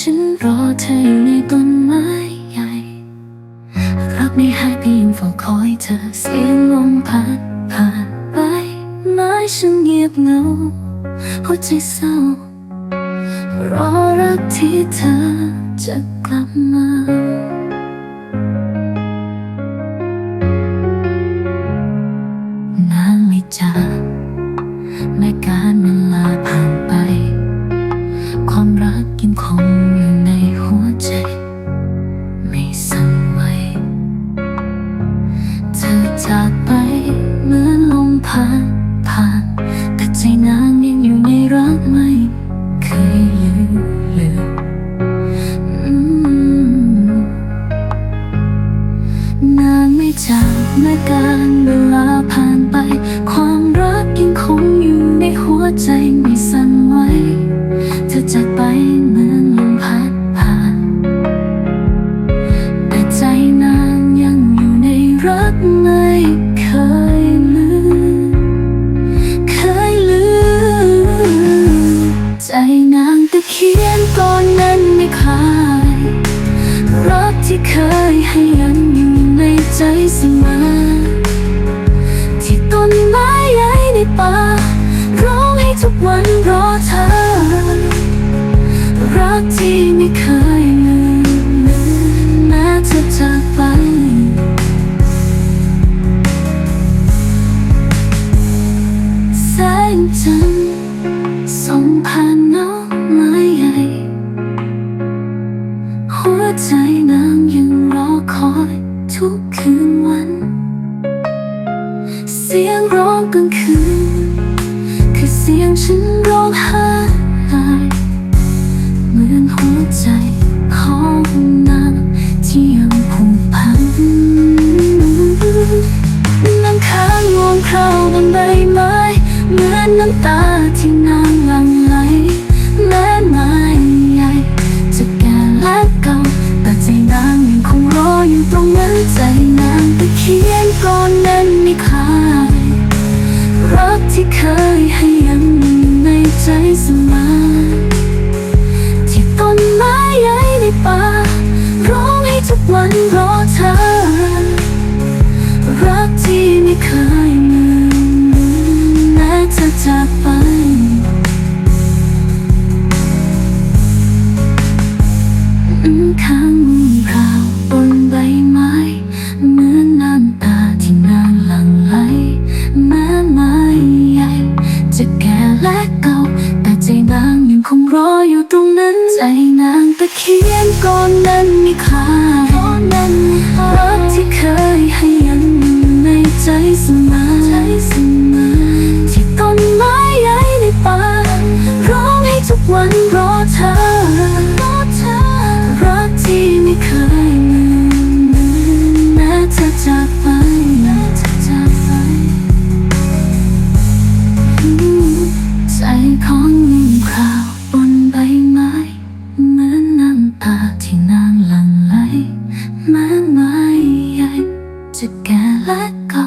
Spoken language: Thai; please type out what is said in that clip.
ฉันรอเธออยู่ในต้นไม้ใหญ่ รักไม่หายไปยังเฝ้าคอยเธอเสียงลมพัดผ่านไปไม้ฉันเงียบเหงาหัวใจเศร้ารอรักที่เธอจะกลับมาจากแม้การเวลาผ่าน จากเมื่อการเวลาผ่านไปความ ใจเสมอที่ต้นไม้ใหญ่ในป่าร้องให้ทุกวันรอเธอ รักที่ไม่เคยลืมแม้เธอจากไปแสงจันทร์ ฉันร้องไห้เหมือนหัวใจของนางที่ยังผูกพันนั่งค้างงวงคราวบนใบไม้เหมือนน้ำตาที่นางหลั่งไหลแม้ไม้ใหญ่จะแก่และเก่าแต่ใจนางยังคงรออยู่ตรงนั้นใจนางตะเคียนก่อนนั้นไม่คลายรักที่เคย วันรอเธอ รักที่ไม่เคยลืมแม้เธอจากไป ข้างราวบนใบไม้ เหมือนน้ำตาที่นางหลั่งไหลแม้ไม้ใหญ่ จะแก่และเก่า แต่ใจนางยังคงรออยู่ตรงนั้น ใจนางตะเคียนก่อนนั้นมีค่า แม้ไม้ใหญ่จะแก่และเก่า